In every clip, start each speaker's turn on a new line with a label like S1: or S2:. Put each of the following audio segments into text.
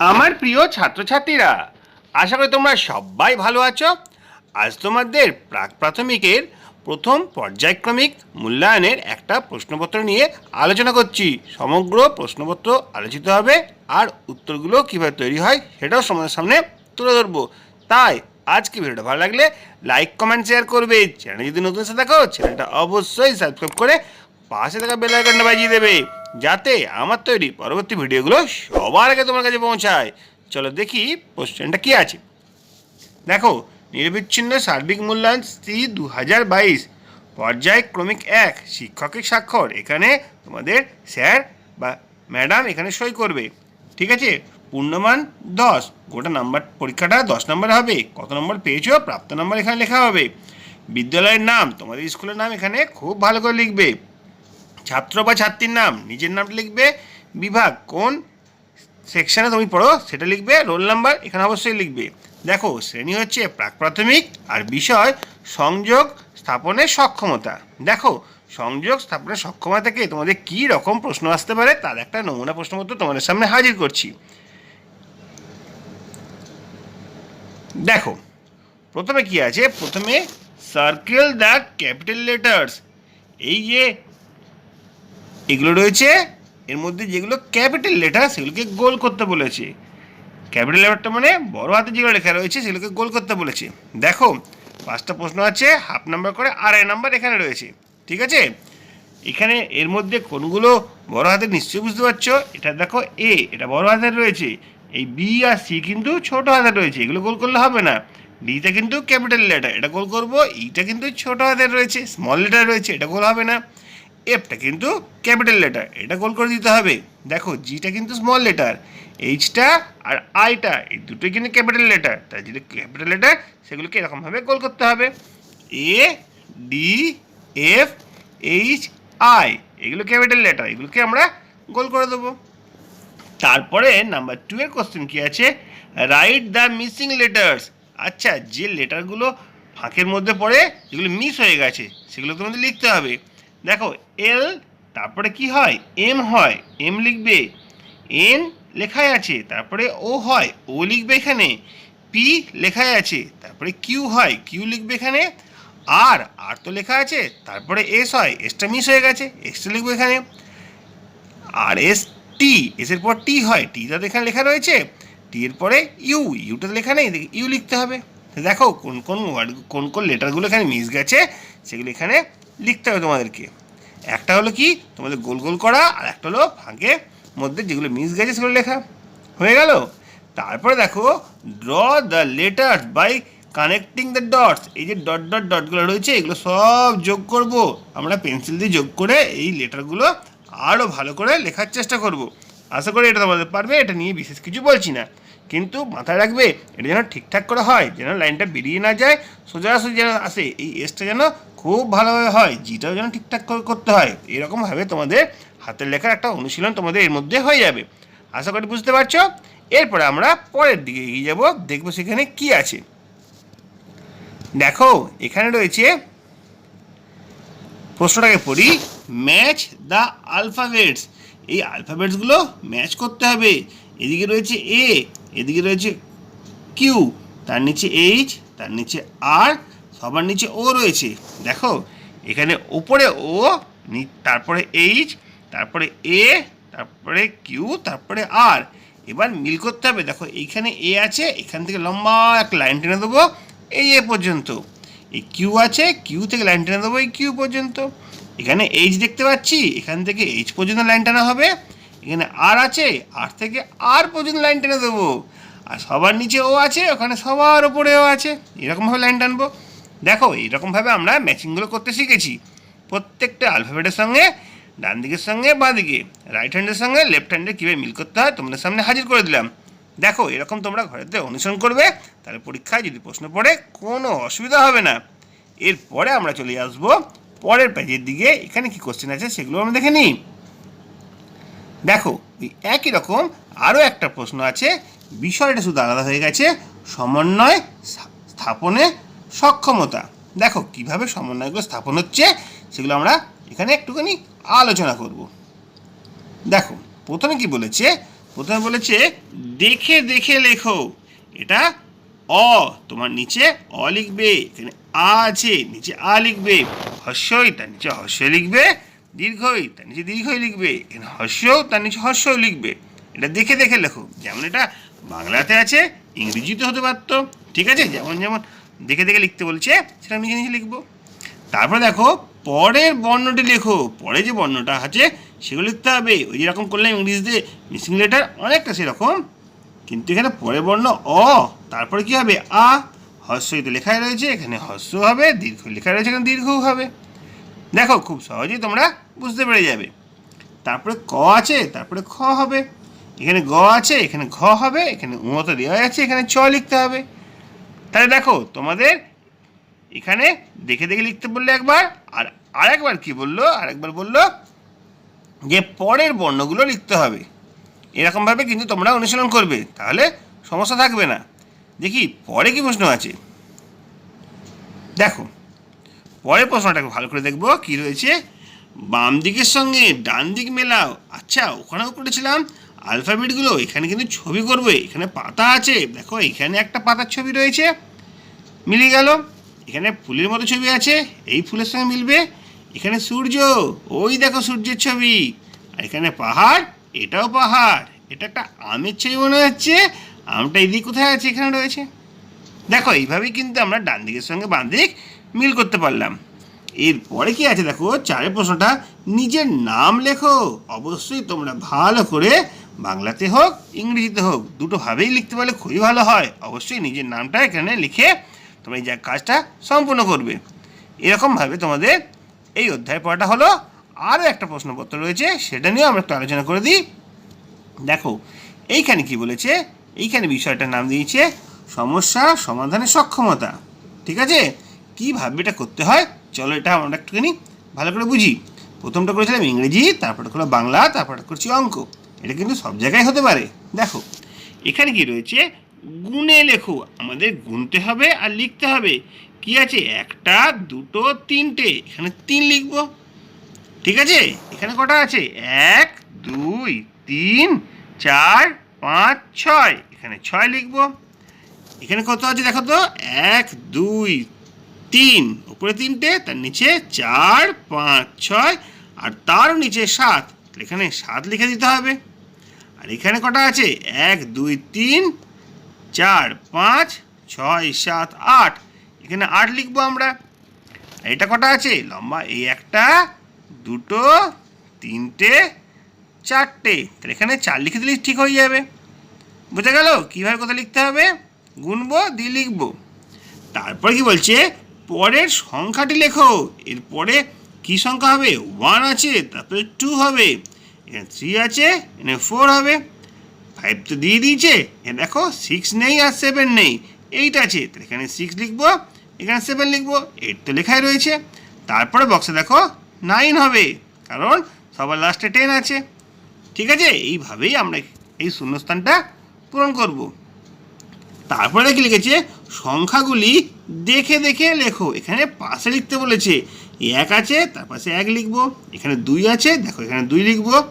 S1: আমার প্রিয় ছাত্রছাত্রীরা, আশা করি তোমরা সবাই ভালো আছো। আজ তোমাদের প্রাক প্রাথমিকের প্রথম পর্যায়ক্রমিক মূল্যায়নের একটা প্রশ্নপত্র নিয়ে আলোচনা করছি। সমগ্র প্রশ্নপত্র আলোচিত হবে আর উত্তরগুলো কীভাবে তৈরি হয় সেটাও সমাজের সামনে তুলে ধরবো। তাই আজকে ভিডিওটা ভালো লাগলে লাইক, কমেন্ট, শেয়ার করবে। চ্যানেল যদি নতুন এসে দেখো চ্যানেলটা অবশ্যই সাবস্ক্রাইব করে পাশে থাকা বেল আইকনটা বাজিয়ে দেবে। যাতে আমার তৈরি পরবর্তী ভিডিওগুলো সবার আগে তোমার কাছে পৌঁছায়। চলো দেখি কোশ্চেনটা কি আছে। দেখো, নিরবিচ্ছিন্ন সার্বিক মূল্যায়ন সি দু হাজার বাইশ, পর্যায়ক্রমিক এক, শিক্ষকের স্বাক্ষর, এখানে তোমাদের স্যার বা ম্যাডাম এখানে সই করবে। ঠিক আছে? পূর্ণমান দশ, গোটা নাম্বার, পরীক্ষাটা দশ নম্বর হবে। কত নম্বর পেয়েছ? প্রাপ্ত নম্বর এখানে লেখা হবে। বিদ্যালয়ের নাম, তোমাদের স্কুলের নাম এখানে খুব ভালো করে লিখবে। ছাত্র বা ছাত্রীর নাম, নিজের নামটা লিখবে, বিভাগ কোন সেকশানে তুমি পড়ো সেটা লিখবে, রোল নাম্বার এখানে অবশ্যই লিখবে। দেখো, শ্রেণি হচ্ছে প্রাক প্রাথমিক আর বিষয় সংযোগ স্থাপনের সক্ষমতা। দেখো, সংযোগ স্থাপনের সক্ষমতা থেকে তোমাদের কী রকম প্রশ্ন আসতে পারে তার একটা নমুনা প্রশ্নপত্র তোমাদের সামনে হাজির করছি। দেখো, প্রথমে কি আছে? প্রথমে সার্কেল দ্য ক্যাপিটাল লেটার্স এই যে এগুলো রয়েছে, এর মধ্যে যেগুলো ক্যাপিটাল লেটার, সেগুলোকে গোল করতে বলেছে। ক্যাপিটাল লেটারটা মানে বড় হাতে যেগুলো লেখা রয়েছে, সেগুলোকে গোল করতে বলেছে। দেখো, পাঁচটা প্রশ্ন আছে, হাফ নাম্বার করে আড়াই নাম্বার এখানে রয়েছে। ঠিক আছে? এখানে এর মধ্যে কোনগুলো বড় হাতের নিশ্চয়ই বুঝতে পারছ? এটা দেখো এ, এটা বড় হাতের রয়েছে। এই বি আর সি কিন্তু ছোট হাতের রয়েছে, এগুলো গোল করলে হবে না। ডিটা কিন্তু ক্যাপিটাল লেটার, এটা গোল করব, ইটা কিন্তু ছোট হাতের রয়েছে, স্মল লেটার রয়েছে, এটা গোল হবে না। এফটা কিন্তু ক্যাপিটাল লেটার এটা গোল করে দিতে হবে। দেখো জিটা কিন্তু স্মল লেটার এইচটা আর আইটা এই দুটোই কিন্তু ক্যাপিটাল লেটার তাই যেটা ক্যাপিটাল লেটার সেগুলোকে এরকমভাবে গোল করতে হবে। A D F H I এগুলো ক্যাপিটাল লেটার এগুলোকে আমরা গোল করে দেবো। তারপরে নাম্বার টু এর কোশ্চেন কি আছে? রাইট দ্য মিসিং লেটার্স আচ্ছা যে লেটারগুলো ফাঁকের মধ্যে পড়ে, যেগুলো মিস হয়ে গেছে সেগুলো তোমাদের লিখতে হবে। দেখো এল তারপরে কি হয়? এম হয় এম লিখবে। এন লেখাই আছে, তারপরে ও হয় ও লিখবে এখানে। পি লেখাই আছে, তারপরে কিউ হয় কিউ লিখবে এখানে। আর আর তো লেখা আছে, তারপরে এস হয় এসটা মিস হয়ে গেছে এসটা লিখবে এখানে। আর এস টি এসের পর টি হয় টিটা তো এখানে লেখা রয়েছে টি এর পরে ইউ ইউটা লেখা নেই ইউ লিখতে হবে। দেখো, কোন কোন ওয়ার্ড কোন কোন লেটারগুলো এখানে মিস গেছে, সেগুলো এখানে লিখতে হবে তোমাদেরকে। একটা হলো কি? তোমাদের গোল গোল করা, আর একটা হলো ফাঁকে মধ্যে যেগুলো মিস গেছে সেগুলো লেখা। হয়ে গেল? তারপরে দেখো draw the letters by connecting the dots এই যে ডট ডট ডটগুলো রয়েছে, এগুলো সব যোগ করব। আমরা পেন্সিল দিয়ে যোগ করে এই লেটারগুলো আরও ভালো করে লেখার চেষ্টা করব। আশা করি এটা তোমাদের পারবে, এটা নিয়ে বিশেষ কিছু বলছি না। কিন্তু মাথায় রাখবে, এটা যেন ঠিকঠাক করে হয়, যেন লাইনটা বেরিয়ে না যায়। সোজাসুজি যেন আসে, এই এসটা যেন খুব ভালোভাবে হয় জিটাও যেন ঠিকঠাক করে করতে হয়। এরকমভাবে তোমাদের হাতের লেখার একটা অনুশীলন তোমাদের এর মধ্যে হয়ে যাবে। আশা করি বুঝতে পারছ? এরপরে আমরা পরের দিকে এগিয়ে যাব, দেখব সেখানে কি আছে। দেখো, এখানে রয়েছে, প্রশ্নটাকে পড়ি ম্যাচ দ্য আলফাবেটস এই আলফাবেটসগুলো ম্যাচ করতে হবে। এদিকে রয়েছে এ এদিকে রয়েছে কিউ তার নিচে এইচ তার নিচে আর সবার নিচে ও রয়েছে। দেখো, এখানে ওপরে ও তারপরে এইচ তারপরে এ তারপরে কিউ তারপরে আর এবার মিল করতে হবে, দেখো, এইখানে এ আছে, এখান থেকে লম্বা এক লাইন টেনে দেবো, এই এ পর্যন্ত। এই কিউ আছে কিউ থেকে লাইন টেনে দেবো এই কিউ পর্যন্ত। এখানে এইচ দেখতে পাচ্ছি, এখান থেকে এইচ পর্যন্ত লাইন টানা হবে। এখানে আর আছে, আর থেকে আর পর্যন্ত লাইন টেনে দেবো। আর সবার নিচে ও আছে, ওখানে সবার ওপরেও আছে। এরকমভাবে লাইন টানবো। দেখো, এইরকমভাবে আমরা ম্যাচিংগুলো করতে শিখেছি। প্রত্যেকটা আলফাবেটের সঙ্গে, ডান দিকের সঙ্গে, বাঁ দিকে। রাইট হ্যান্ডের সঙ্গে লেফট হ্যান্ডে কীভাবে মিল করতে হয় তোমাদের সামনে হাজির করে দিলাম। দেখো, এরকম তোমরা ঘরেতে অনুসরণ করবে, তাহলে পরীক্ষায় যদি প্রশ্ন পড়ে, কোনো অসুবিধা হবে না। এরপরে আমরা চলে আসব পরের পেজের দিকে। এখানে কি কোশ্চেন আছে সেগুলো আমরা দেখে নিই। দেখো একই রকম আরও একটা প্রশ্ন আছে। বিষয়টা শুধু আলাদা হয়ে গেছে, সমন্বয় স্থাপনে সক্ষমতা। দেখো, কীভাবে সমন্বয়গুলো স্থাপন হচ্ছে, সেগুলো আমরা এখানে একটুখানি আলোচনা করব। দেখো, প্রথমে কি বলেছে? প্রথমে বলেছে, দেখে দেখে লেখো। এটা অ, তোমার নিচে অ লিখবে, এখানে আ আছে, নিচে আ লিখবে হর্ষই তার নিচে হর্ষই লিখবে। দীর্ঘই তার নিচে দীর্ঘই লিখবে হর্ষও তার নিচে হর্ষও লিখবে। এটা দেখে দেখে লেখো, যেমন এটা বাংলাতে আছে, ইংরেজিতে হতে পারতো, ঠিক আছে? যেমন যেমন, দেখে দেখে লিখতে বলছে, সেটা নিজে নিজে লিখব। তারপরে দেখো, পরের বর্ণটি লেখো, পরে যে বর্ণটা আছে, সেগুলো লিখতে হবে। ওই যেরকম করলাম ইংরেজিতে মিসিং লেটার অনেকটা সেরকম, কিন্তু এখানে পরের বর্ণ অ, তারপরে কি হবে? আ হর্ষই তো লেখাই রয়েছে, এখানে হর্ষ হবে দীর্ঘ লেখা রয়েছে, এখানে দীর্ঘও হবে। দেখো, খুব সহজেই তোমরা বুঝতে পেরে যাবে। তারপরে ক আছে, তারপরে খ হবে। এখানে গ আছে, এখানে ঘ হবে, এখানে উঁতো দেওয়া আছে, এখানে চ লিখতে হবে। তাহলে দেখো, তোমাদের এখানে দেখে দেখে লিখতে বলল একবার, আর আরেকবার কি বলল? আরেকবার বলল যে পরের বর্ণগুলো লিখতে হবে। এরকমভাবে কিন্তু তোমরা অনুশীলন করবে, তাহলে সমস্যা থাকবে না। দেখি, পরে কি প্রশ্ন আছে? দেখো পরের প্রশ্নটাকে ভালো করে দেখব, কি রয়েছে? বাম দিকের সঙ্গে ডান দিক মেলাও। আচ্ছা ওখানেও করেছিলাম আলফাবেটগুলো এখানে কিন্তু ছবি করবে, এখানে পাতা আছে। দেখো, এখানে একটা পাতার ছবি রয়েছে মিলে গেল। এখানে ফুলের মতো ছবি আছে, এই ফুলের সঙ্গে মিলবে। এখানে সূর্য, ওই দেখো সূর্যের ছবি। আর এখানে পাহাড়, এটাও পাহাড়। এটা একটা আমের ছবি মনে হচ্ছে। আমটা এদিক কোথায় আছে? এখানে রয়েছে। দেখো, এইভাবেই কিন্তু আমরা ডান দিকের সঙ্গে বাম দিক মিল করতে পারলাম। এরপরে কি আছে দেখো? চারের প্রশ্নটা, নিজের নাম লেখো। অবশ্যই তোমরা ভালো করে বাংলাতে হোক, ইংরেজিতে হোক দুটোভাবেই লিখতে পারলে খুবই ভালো হয়। অবশ্যই নিজের নামটা এখানে লিখে তোমরা এই যা কাজটা সম্পূর্ণ করবে। এরকমভাবে তোমাদের এই অধ্যায় পড়াটা হলো। আরও একটা প্রশ্নপত্র রয়েছে, সেটা নিয়েও আমরা একটু আলোচনা করে দিই। দেখো, এইখানে কি বলেছে? এইখানে বিষয়টার নাম দিয়েছে, সমস্যা সমাধানের সক্ষমতা। ঠিক আছে? কীভাবে এটা করতে হয়? চলো এটা আমরা একটুখানি ভালো করে বুঝি। প্রথমটা করেছিলাম ইংরেজি তারপরে করল বাংলা তারপরে করছি অঙ্ক। এটা কিন্তু সব জায়গায় হতে পারে। দেখো, এখানে কি রয়েছে? গুণে লেখো। আমাদের গুনতে হবে আর লিখতে হবে। কি আছে? একটা, দুটো, তিনটে। এখানে তিন লিখব। ঠিক আছে? এখানে কটা আছে? এক, দুই, তিন, চার, পাঁচ, ছয়। এখানে ছয় লিখব। এখানে কত আছে দেখো তো? এক, দুই তিন। উপরে তিনটে, তার নিচে চার, পাঁচ, ছয়, আর তার নিচে সাত। এখানে সাত লিখে দিতে হবে। আর এখানে কটা আছে? এক, দুই, তিন, চার, পাঁচ, ছয়, সাত, আট। এখানে আট লিখব আমরা। এটা কটা আছে? লম্বা, এই একটা, দুটো, তিনটে, চারটে। তাহলে এখানে চার লিখে দিলে ঠিক হয়ে যাবে। বুঝে গেল? কীভাবে কথা লিখতে হবে? গুনবো, দিয়ে লিখব। তারপরে কি বলছে? পরের সংখ্যাটি লেখো। এরপরে কি সংখ্যা হবে? ওয়ান আছে, তারপরে টু হবে, এখানে থ্রি আছে, এখানে ফোর হবে। ফাইভ তো দিয়ে দিয়েছে এখানে দেখো সিক্স নেই আর সেভেন নেই। এইট আছে, তাহলে এখানে সিক্স লিখব, এখানে সেভেন লিখব এইট তো লেখাই রয়েছে। তারপরে বক্সে দেখো নাইন হবে, কারণ সবার লাস্টে টেন আছে। ঠিক আছে? এইভাবেই আমরা এই শূন্যস্থানটা পূরণ করব। তারপরে কি লিখেছে? সংখ্যাগুলি দেখে দেখে লেখো। এখানে পাশে লিখতে বলেছে, এক আছে, তার পাশে এক লিখব। এখানে দুই আছে, দেখো এখানে দুই লিখব।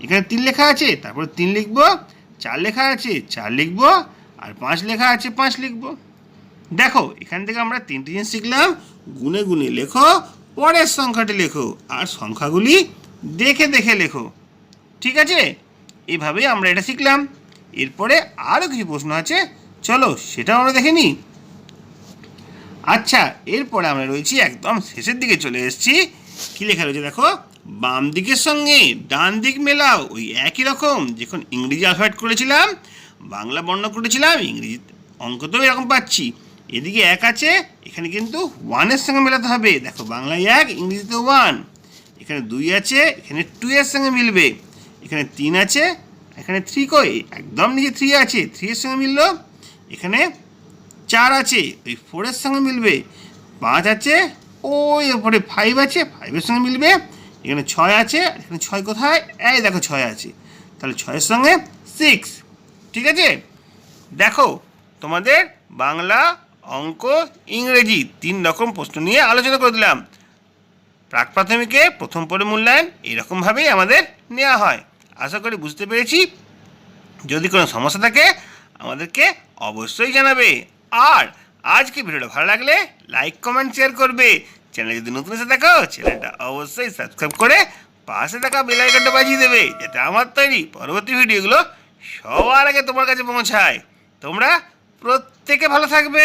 S1: এখানে তিন লেখা আছে, তারপর তিন লিখব। চার লেখা আছে, চার লিখব। আর পাঁচ লেখা আছে, পাঁচ লিখব। দেখো, এখান থেকে আমরা তিনটি জিনিস শিখলাম। গুনে গুনে লেখো, পরের সংখ্যাটি লেখো। আর সংখ্যাগুলি দেখে দেখে লেখো। ঠিক আছে? এভাবেই আমরা এটা শিখলাম। এরপরে আরও কিছু প্রশ্ন আছে। চলো, সেটাও আমরা দেখে নিই। আচ্ছা এরপরে আমরা রয়েছি একদম শেষের দিকে চলে এসেছি। কী লেখা রয়েছে দেখো? বাম দিকের সঙ্গে ডান দিক মেলাও, ওই একই রকম, যখন ইংরেজি অ্যালফাবেট করেছিলাম, বাংলা বর্ণ করেছিলাম, ইংরেজি অঙ্ক তো এরকম পাচ্ছি। এদিকে এক আছে, এখানে কিন্তু ওয়ানের সঙ্গে মেলাতে হবে। দেখো, বাংলায় এক, ইংরেজিতে ওয়ান এখানে দুই আছে, এখানে টু এর সঙ্গে মিলবে। এখানে তিন আছে, এখানে থ্রি কই? একদম নিচে থ্রি আছে থ্রি এর সঙ্গে মিললো। এখানে চার আছে, ওই ফোরের সঙ্গে মিলবে, পাঁচ আছে ওই ওপরে ফাইভ আছে ফাইভের সঙ্গে মিলবে, এখানে ছয় আছে এখানে ছয় কোথায়? এই দেখো ছয় আছে, তাহলে ছয়ের সঙ্গে সিক্স ঠিক আছে? দেখো, তোমাদের বাংলা, অঙ্ক, ইংরেজি তিন রকম প্রশ্ন নিয়ে আলোচনা করে দিলাম। প্রাক প্রাথমিকে প্রথম পরে মূল্যায়ন এরকমভাবেই আমাদের নেওয়া হয়। আশা করি বুঝতে পেরেছি। যদি কোনো সমস্যা থাকে, আমাদেরকে অবশ্যই জানাবে। আর আজকে ভিডিওটা ভালো লাগলে লাইক কমেন্ট শেয়ার করবে। চ্যানেল যদি নতুন এসে দেখো চ্যানেলটা অবশ্যই সাবস্ক্রাইব করে পাশে থাকা বেল আইকনটা বাজিয়ে দেবে, যাতে আমার তৈরি পরবর্তী ভিডিওগুলো সবার আগে তোমার কাছে পৌঁছায়। তোমরা প্রত্যেকে ভালো থাকবে।